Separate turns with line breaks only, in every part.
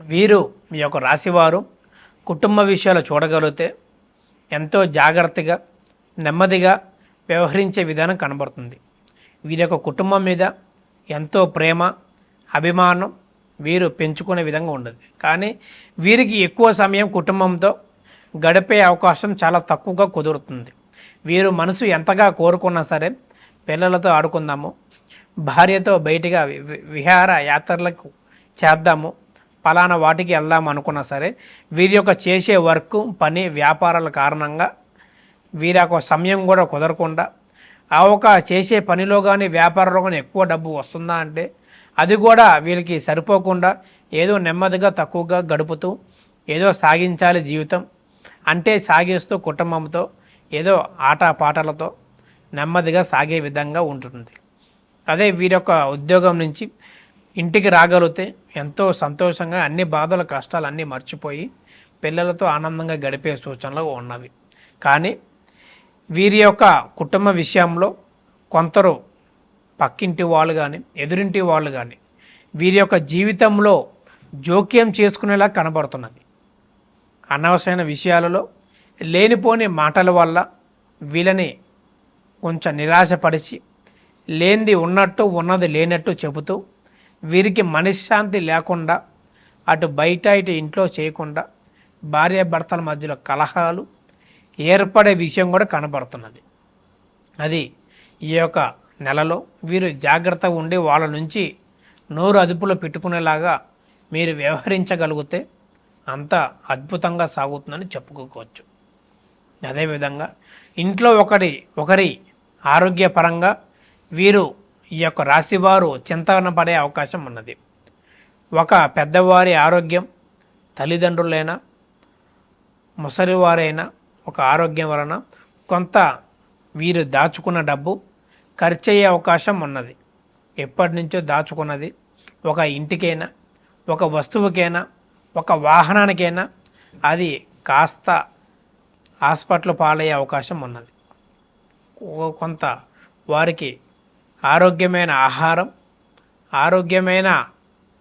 వీరు మీ యొక్క రాశివారు కుటుంబ విషయాలు చూడగలిగితే ఎంతో జాగ్రత్తగా నెమ్మదిగా వ్యవహరించే విధానం కనబడుతుంది. వీరి యొక్క కుటుంబం మీద ఎంతో ప్రేమ అభిమానం వీరు పెంచుకునే విధంగా ఉండదు. కానీ వీరికి ఎక్కువ సమయం కుటుంబంతో గడిపే అవకాశం చాలా తక్కువగా కుదురుతుంది. వీరు మనసు ఎంతగా కోరుకున్నా సరే పిల్లలతో ఆడుకుందాము భార్యతో బయటగా వి- విహార యాత్రలకు చేద్దాము పలానా వాటికి వెళ్దాం అనుకున్నా సరే వీరి యొక్క చేసే వర్క్ పని వ్యాపారాల కారణంగా వీరి యొక్క సమయం కూడా కుదరకుండా ఆ ఒక చేసే పనిలో కానీ వ్యాపారంలో కానీ ఎక్కువ డబ్బు వస్తుందా అంటే అది కూడా వీరికి సరిపోకుండా ఏదో నెమ్మదిగా తక్కువగా గడుపుతూ ఏదో సాగించాలి జీవితం. అంటే సాగిస్తూ కుటుంబంతో ఏదో ఆటపాటలతో నెమ్మదిగా సాగే విధంగా ఉంటుంది అదే వీరి యొక్క ఉద్యోగం నుంచి ఇంటికి రాగలిగితే ఎంతో సంతోషంగా అన్ని బాధలు కష్టాలు అన్నీ మర్చిపోయి పిల్లలతో ఆనందంగా గడిపే సూచనలు ఉన్నవి. కానీ వీరి యొక్క కుటుంబ విషయంలో కొందరు పక్కింటి వాళ్ళు కానీ ఎదురింటి వాళ్ళు కానీ వీరి యొక్క జీవితంలో జోక్యం చేసుకునేలా కనబడుతున్నది. అనవసరమైన విషయాలలో లేనిపోని మాటల వల్ల వీళ్ళని కొంచెం నిరాశపరిచి లేనిది ఉన్నట్టు ఉన్నది లేనట్టు చెబుతూ వీరికి మనశ్శాంతి లేకుండా అటు బయట ఇటు ఇంట్లో చేయకుండా భార్యాభర్తల మధ్యలో కలహాలు ఏర్పడే విషయం కూడా కనబడుతున్నది. అది ఈ యొక్క నెలలో వీరు జాగ్రత్తగా ఉండి వాళ్ళ నుంచి నోరు అదుపులో పెట్టుకునేలాగా మీరు వ్యవహరించగలిగితే అంత అద్భుతంగా సాగుతుందని చెప్పుకోవచ్చు. అదేవిధంగా ఇంట్లో ఒకరి ఒకరి ఆరోగ్యపరంగా వీరు ఈ యొక్క రాశివారు చింతన పడే అవకాశం ఉన్నది. ఒక పెద్దవారి ఆరోగ్యం తల్లిదండ్రులైనా ముసలివారైనా ఒక ఆరోగ్యం వలన కొంత వీరు దాచుకున్న డబ్బు ఖర్చు అయ్యే అవకాశం ఉన్నది. ఎప్పటి నుంచో దాచుకున్నది ఒక ఇంటికైనా ఒక వస్తువుకైనా ఒక వాహనానికైనా అది కాస్త హాస్పిటల్ పాలయ్యే అవకాశం ఉన్నది. కొంత వారికి ఆరోగ్యమైన ఆహారం ఆరోగ్యమైన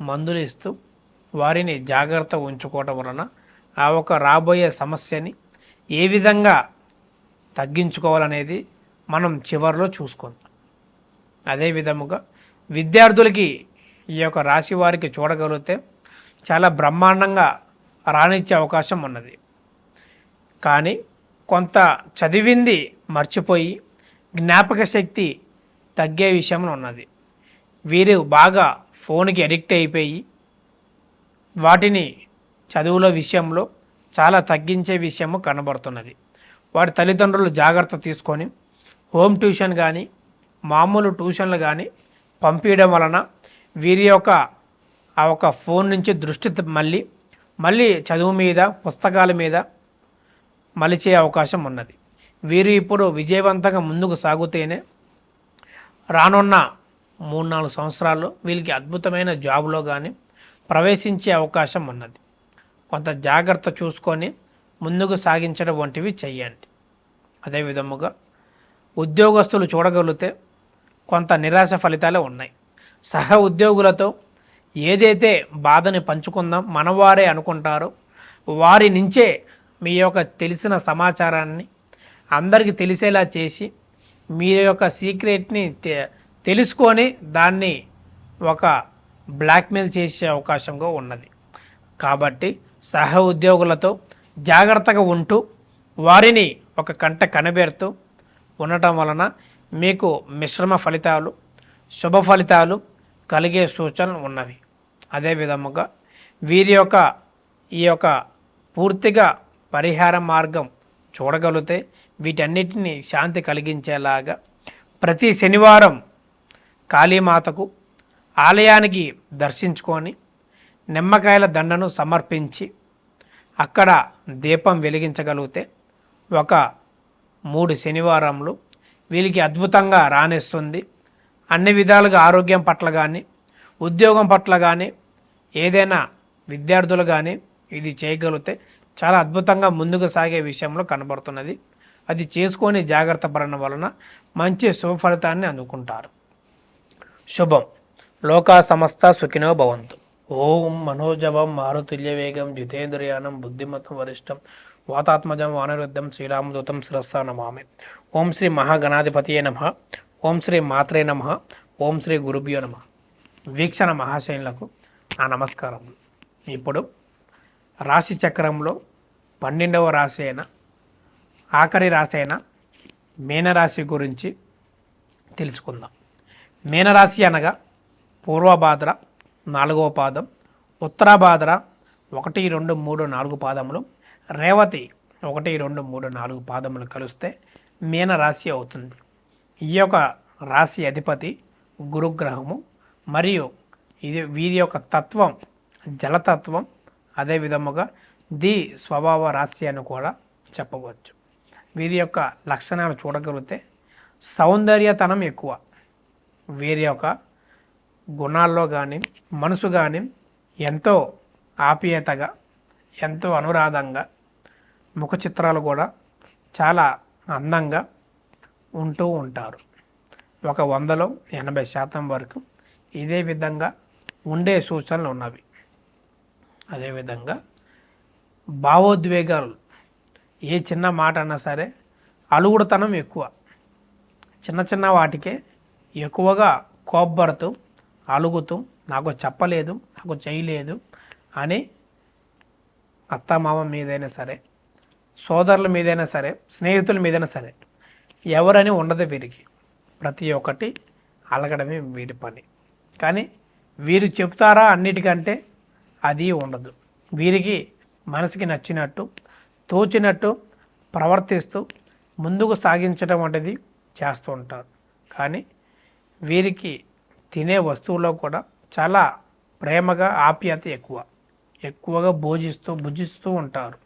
మందులు ఇస్తూ వారిని జాగ్రత్త ఉంచుకోవటం వలన ఆ ఒక రాబోయే సమస్యని ఏ విధంగా తగ్గించుకోవాలనేది మనం చివరిలో చూసుకుందాం అదే విధముగా విద్యార్థులకి ఈ యొక్క రాశి వారికి చూడగలిగితే చాలా బ్రహ్మాండంగా రాణించే అవకాశం ఉన్నది. కానీ కొంత చదివింది మర్చిపోయి జ్ఞాపక శక్తి తగ్గే విషయంలో ఉన్నది. వీరు బాగా ఫోన్కి అడిక్ట్ అయిపోయి వాటిని చదువుల విషయంలో చాలా తగ్గించే విషయము కనబడుతున్నది. వారి తల్లిదండ్రులు జాగ్రత్త తీసుకొని హోమ్ ట్యూషన్ కానీ మామూలు ట్యూషన్లు కానీ పంపించడం వలన వీరి యొక్క ఆ ఒక ఫోన్ నుంచి దృష్టి మళ్ళీ మళ్ళీ చదువు మీద పుస్తకాల మీద మలిచే అవకాశం ఉన్నది. వీరు ఇప్పుడు విజయవంతంగా ముందుకు సాగుతేనే రానున్న మూడు నాలుగు సంవత్సరాల్లో వీళ్ళకి అద్భుతమైన జాబ్లో కానీ ప్రవేశించే అవకాశం ఉన్నది. కొంత జాగ్రత్త చూసుకొని ముందుకు సాగించడం వంటివి చేయండి అదే విధముగా ఉద్యోగస్తులు చూడగలిగితే కొంత నిరాశ ఫలితాలే ఉన్నాయి. సహ ఉద్యోగులతో ఏదైతే బాధని పంచుకుందాం మనవారే అనుకుంటారో వారి నుంచే మీ యొక్క తెలిసిన సమాచారాన్ని అందరికీ తెలిసేలా చేసి మీ యొక్క సీక్రెట్ని తెలుసుకొని దాన్ని ఒక బ్లాక్మెయిల్ చేసే అవకాశంగా ఉన్నది. కాబట్టి సహ ఉద్యోగులతో జాగ్రత్తగా ఉంటూ వారిని ఒక కంట కనబెడుతూ ఉండటం వలన మీకు మిశ్రమ ఫలితాలు శుభ ఫలితాలు కలిగే సూచనలు ఉన్నవి. అదే విధముగా వీరి యొక్క ఈ యొక్క పూర్తిగా పరిహార మార్గం చూడగలిగితే వీటన్నిటిని శాంతి కలిగించేలాగా ప్రతి శనివారం కాళీమాతకు ఆలయానికి దర్శించుకొని నిమ్మకాయల దండను సమర్పించి అక్కడ దీపం వెలిగించగలిగితే ఒక మూడు శనివారంలో వీళ్ళకి అద్భుతంగా రాణిస్తుంది. అన్ని విధాలుగా ఆరోగ్యం పట్ల కానీ ఉద్యోగం పట్ల కానీ ఏదైనా విద్యార్థులు కానీ ఇది చేయగలిగితే చాలా అద్భుతంగా ముందుకు సాగే విషయంలో కనబడుతున్నది. అది చేసుకొని జాగ్రత్త పడడం వలన మంచి శుభ ఫలితాన్ని అందుకుంటారు. శుభం. లోకా సమస్త సుఖినో భవంతు. ఓం మనోజవం మారుతుల్యవేగం జితేంద్రియానం బుద్ధిమతం వరిష్టం వాతాత్మజం వానరుద్ధం శ్రీరామదూతం శిరస్సా నమామి. ఓం శ్రీ మహాగణాధిపతియే నమ. ఓం శ్రీ మాత్రే నమ. ఓం శ్రీ గురుభ్యో నమ. వీక్షణ మహాశైనులకు నా నమస్కారం ఇప్పుడు రాశి చక్రంలో పన్నెండవ రాశి అయిన ఆఖరి రాశి అయిన మీనరాశి గురించి తెలుసుకుందాం. మీనరాశి అనగా పూర్వభాద్ర నాలుగవ పాదం ఉత్తరాభాద్ర ఒకటి రెండు మూడు నాలుగు పాదములు రేవతి ఒకటి రెండు మూడు నాలుగు పాదములు కలిస్తే మీనరాశి అవుతుంది. ఈ యొక్క రాశి అధిపతి గురుగ్రహము మరియు ఇది వీరి యొక్క తత్వం జలతత్వం అదే విధముగా ది స్వభావ రాశి అని కూడా చెప్పవచ్చు. వీరి యొక్క లక్షణాలు చూడగలిగితే సౌందర్యతనం ఎక్కువ. వీరి యొక్క గుణాల్లో కానీ మనసు కానీ ఎంతో ఆప్యాయతగా ఎంతో అనురాధంగా ముఖ చిత్రాలు కూడా చాలా అందంగా ఉంటూ ఉంటారు. ఒక వందలో ఎనభై శాతం వరకు ఇదే విధంగా ఉండే సూచనలు ఉన్నవి. అదేవిధంగా భావోద్వేగాలు ఏ చిన్న మాట అన్నా సరే అలుగుడుతనం ఎక్కువ. చిన్న చిన్న వాటికే ఎక్కువగా కోబ్బడుతూ అలుగుతూ నాకు చెప్పలేదు నాకు చేయలేదు అని అత్తమామ మీదైనా సరే సోదరుల మీదైనా సరే స్నేహితుల మీదైనా సరే ఎవరని ఉండదు వీరికి. ప్రతి ఒక్కటి అలగడమే వీరి పని. కానీ వీరు చెప్తారా అన్నిటికంటే అది ఉండదు. వీరికి మనసుకి నచ్చినట్టు తోచినట్టు ప్రవర్తిస్తూ ముందుకు సాగించడం వంటిది చేస్తూ ఉంటారు. కానీ వీరికి తినే వస్తువుల్లో కూడా చాలా ప్రేమగా ఆప్యాయత ఎక్కువ. ఎక్కువగా భోజిస్తూ భుజిస్తూ ఉంటారు.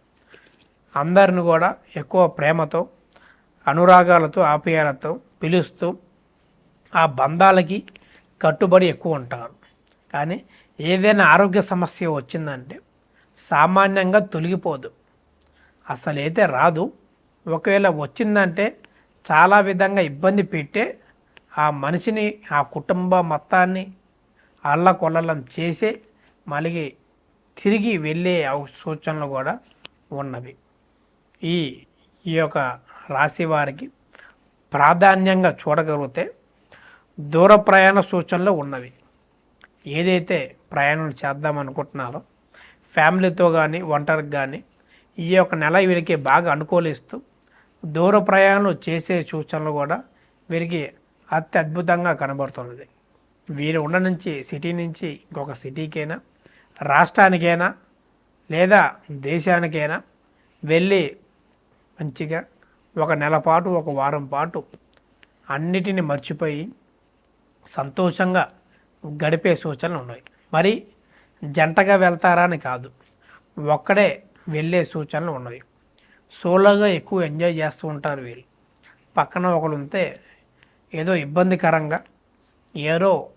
అందరిని కూడా ఎక్కువ ప్రేమతో అనురాగాలతో ఆప్యాయతతో పిలుస్తూ ఆ బంధాలకి కట్టుబడి ఎక్కువ ఉంటారు. కానీ ఏదైనా ఆరోగ్య సమస్య వచ్చిందంటే సామాన్యంగా తొలగిపోదు. అసలైతే రాదు. ఒకవేళ వచ్చిందంటే చాలా విధంగా ఇబ్బంది పెట్టే ఆ మనిషిని ఆ కుటుంబ మొత్తాన్ని అల్లకొల్లం చేసే మళ్ళీ తిరిగి వెళ్ళే సూచనలు కూడా ఉన్నవి. ఈ ఈ యొక్క రాశి వారికి ప్రాధాన్యంగా చూడగలిగితే దూర ప్రయాణ సూచనలు ఉన్నవి. ఏదైతే ప్రయాణం చేద్దాం అనుకుంటున్నారో ఫ్యామిలీతో కానీ ఒంటరికి కానీ ఈ యొక్క నెల వీరికి బాగా అనుకూలిస్తూ దూర ప్రయాణాలు చేసే సూచనలు కూడా వీరికి అత్యద్భుతంగా కనబడుతున్నది. వీరు ఉన్న నుంచి సిటీ నుంచి ఇంకొక సిటీకైనా రాష్ట్రానికైనా లేదా దేశానికైనా వెళ్ళి మంచిగా ఒక నెల పాటు ఒక వారం పాటు అన్నిటిని మర్చిపోయి సంతోషంగా గడిపే సూచనలు ఉన్నాయి. మరి జంటగా వెళ్తారా అని కాదు. ఒక్కడే వెళ్ళే సూచనలు ఉన్నాయి సోలోగా ఎక్కువ ఎంజాయ్ చేస్తూ ఉంటారు వీళ్ళు. పక్కన ఒకరు ఉంటే ఏదో ఇబ్బందికరంగా ఏదో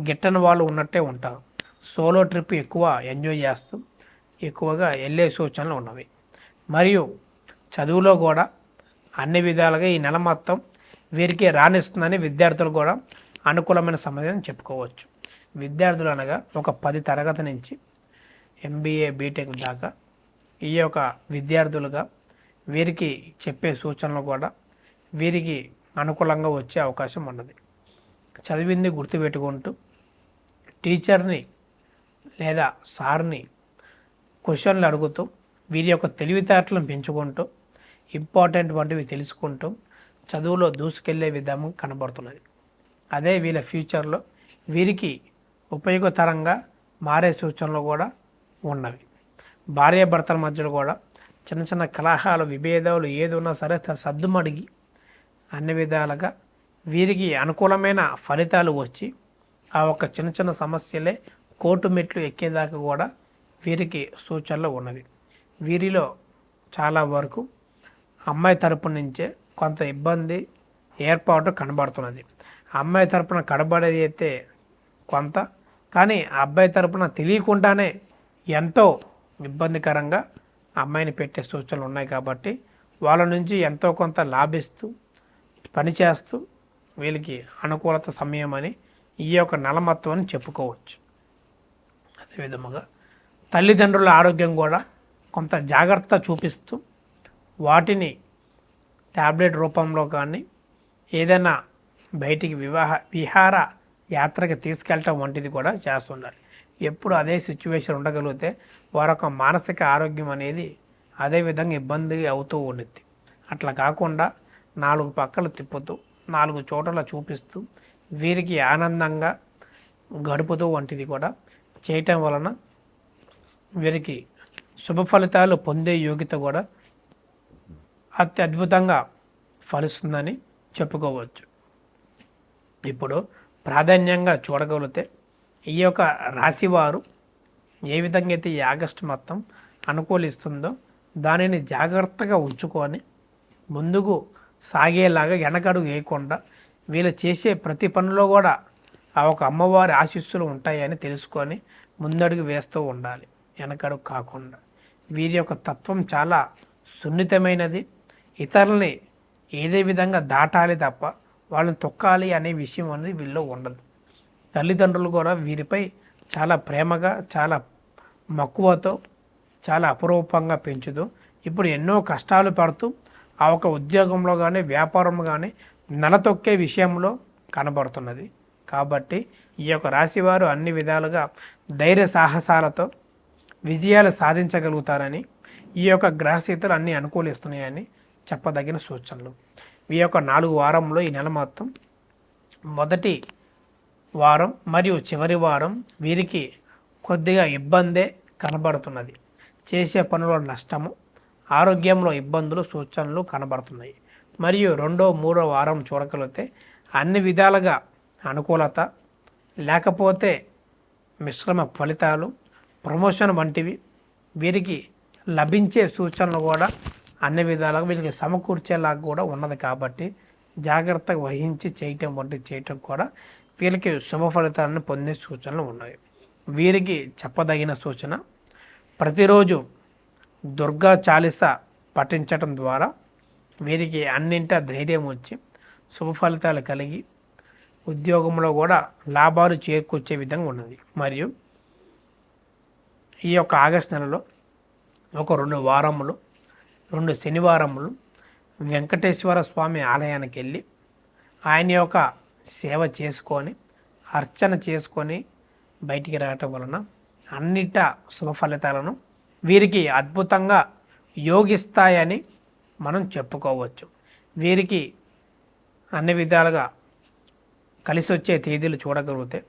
గిట్టని వాళ్ళు ఉన్నట్టే ఉంటారు. సోలో ట్రిప్ ఎక్కువ ఎంజాయ్ చేస్తూ ఎక్కువగా వెళ్ళే సూచనలు ఉన్నవి. మరియు చదువులో కూడా అన్ని విధాలుగా ఈ నెల మొత్తం వీరికి రాణిస్తుందని విద్యార్థులు కూడా అనుకూలమైన సమయం చెప్పుకోవచ్చు. విద్యార్థులు అనగా ఒక పది తరగతి నుంచి ఎంబీఏ బీటెక్ దాకా ఈ యొక్క విద్యార్థులుగా వీరికి చెప్పే సూచనలు కూడా వీరికి అనుకూలంగా వచ్చే అవకాశం ఉన్నది. చదివింది గుర్తుపెట్టుకుంటూ టీచర్ని లేదా సార్ని క్వశ్చన్లు అడుగుతూ వీరి యొక్క తెలివితేటలను పెంచుకుంటూ ఇంపార్టెంట్ వంటివి తెలుసుకుంటూ చదువులో దూసుకెళ్ళే విధానం కనబడుతున్నది. అదే వీళ్ళ ఫ్యూచర్లో వీరికి ఉపయోగకరంగా మారే సూచనలు కూడా ఉన్నవి. భార్యాభర్తల మధ్యలో కూడా చిన్న చిన్న కలహాలు విభేదాలు ఏది ఉన్నా సరే త- సద్దుమడిగి అన్ని విధాలుగా వీరికి అనుకూలమైన ఫలితాలు వచ్చి ఆ ఒక్క చిన్న చిన్న సమస్యలే కోర్టు మెట్లు ఎక్కేదాకా కూడా వీరికి సూచనలు ఉన్నవి. వీరిలో చాలా వరకు అమ్మాయి తరపు నుంచే కొంత ఇబ్బంది ఏర్పాటు కనబడుతున్నది. అమ్మాయి తరపున కనబడేది అయితే కొంత కానీ ఆ అబ్బాయి తరపున తెలియకుండానే ఎంతో ఇబ్బందికరంగా అమ్మాయిని పెట్టే సూచనలు ఉన్నాయి కాబట్టి వాళ్ళ నుంచి ఎంతో కొంత లాభిస్తూ పనిచేస్తూ వీళ్ళకి అనుకూలత సమయం అని ఈ యొక్క నలమత్వం అని చెప్పుకోవచ్చు. అదేవిధముగా తల్లిదండ్రుల ఆరోగ్యం కూడా కొంత జాగ్రత్త చూపిస్తూ వాటిని ట్యాబ్లెట్ రూపంలో కానీ ఏదైనా బయటికి వివాహ విహార యాత్రకి తీసుకెళ్ళటం వంటిది కూడా చేస్తుండాలి. ఎప్పుడు అదే సిచ్యువేషన్ ఉండగలిగితే వారొక మానసిక ఆరోగ్యం అనేది అదే విధంగా ఇబ్బంది అవుతూ ఉండిద్ది. అట్లా కాకుండా నాలుగు పక్కలు తిప్పుతూ నాలుగు చోట్ల చూపిస్తూ వీరికి ఆనందంగా గడుపుతూ వంటిది కూడా చేయటం వలన వీరికి శుభ ఫలితాలు పొందే యోగ్యత కూడా అత్యద్భుతంగా ఫలిస్తుందని చెప్పుకోవచ్చు. ఇప్పుడు ప్రాధాన్యంగా చూడగలిగితే ఈ యొక్క రాశివారు ఏ విధంగా అయితే ఈ ఆగస్టు మొత్తం అనుకూలిస్తుందో దానిని జాగ్రత్తగా ఉంచుకొని ముందుకు సాగేలాగా వెనకడుగు వేయకుండా వీళ్ళు చేసే ప్రతి పనిలో కూడా ఆ ఒక అమ్మవారి ఆశీస్సులు ఉంటాయని తెలుసుకొని ముందడుగు వేస్తూ ఉండాలి. వెనకడుగు కాకుండా. వీరి యొక్క తత్వం చాలా సున్నితమైనది. ఇతరుల్ని ఏదే విధంగా దాటాలి తప్ప వాళ్ళని తొక్కాలి అనే విషయం అనేది వీళ్ళు ఉండదు. తల్లిదండ్రులు కూడా వీరిపై చాలా ప్రేమగా చాలా మక్కువతో చాలా అపురూపంగా పెంచుతూ ఇప్పుడు ఎన్నో కష్టాలు పడుతూ ఆ ఒక ఉద్యోగంలో కానీ వ్యాపారంలో కానీ నెలతొక్కే విషయంలో కనబడుతున్నది. కాబట్టి ఈ యొక్క రాశివారు అన్ని విధాలుగా ధైర్య సాహసాలతో విజయాలు సాధించగలుగుతారని ఈ యొక్క గ్రహస్థితులు అన్నీ అనుకూలిస్తున్నాయని చెప్పదగిన సూచనలు. ఈ యొక్క నాలుగు వారంలో ఈ నెల మొత్తం మొదటి వారం మరియు చివరి వారం వీరికి కొద్దిగా ఇబ్బందే కనబడుతున్నది. చేసే పనులు నష్టము ఆరోగ్యంలో ఇబ్బందులు సూచనలు కనబడుతున్నాయి. మరియు రెండో మూడో వారం చూడగలిగితే అన్ని విధాలుగా అనుకూలత లేకపోతే మిశ్రమ ఫలితాలు ప్రమోషన్ వంటివి వీరికి లభించే సూచనలు కూడా అన్ని విధాలుగా వీరికి సమకూర్చేలాగా కూడా ఉన్నది కాబట్టి జాగ్రత్తగా వహించి చేయటం వంటివి చేయటం కూడా వీరికి శుభ ఫలితాలను పొందే సూచనలు ఉన్నాయి. వీరికి చెప్పదగిన సూచన ప్రతిరోజు దుర్గా చాలీస పఠించటం ద్వారా వీరికి అన్నింటా ధైర్యం వచ్చి శుభ ఫలితాలు కలిగి ఉద్యోగంలో కూడా లాభాలు చేకూర్చే విధంగా ఉన్నది. మరియు ఈ యొక్క ఆగస్ట్ నెలలో ఒక రెండు వారములు రెండు శనివారములు వెంకటేశ్వర స్వామి ఆలయానికి వెళ్ళి ఆయన యొక్క సేవ చేసుకొని అర్చన చేసుకొని బయటికి రావటం వలన అన్నిట శుభ ఫలితాలను వీరికి అద్భుతంగా యోగిస్తాయని మనం చెప్పుకోవచ్చు. వీరికి అన్ని విధాలుగా కలిసి వచ్చే తేదీలు చూడగలిగితే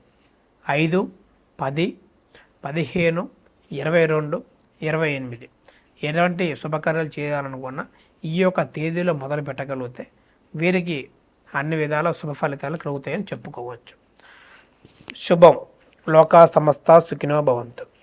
ఐదు పది పదిహేను ఇరవై రెండు ఇరవై ఎనిమిది. ఎలాంటి శుభకార్యాలు చేయాలనుకున్నా ఈ యొక్క తేదీలో మొదలు పెట్టగలిగితే వీరికి అన్ని విధాల శుభ ఫలితాలు కలుగుతాయని చెప్పుకోవచ్చు. శుభం. లోకా సమస్త సుఖినో భవంతు.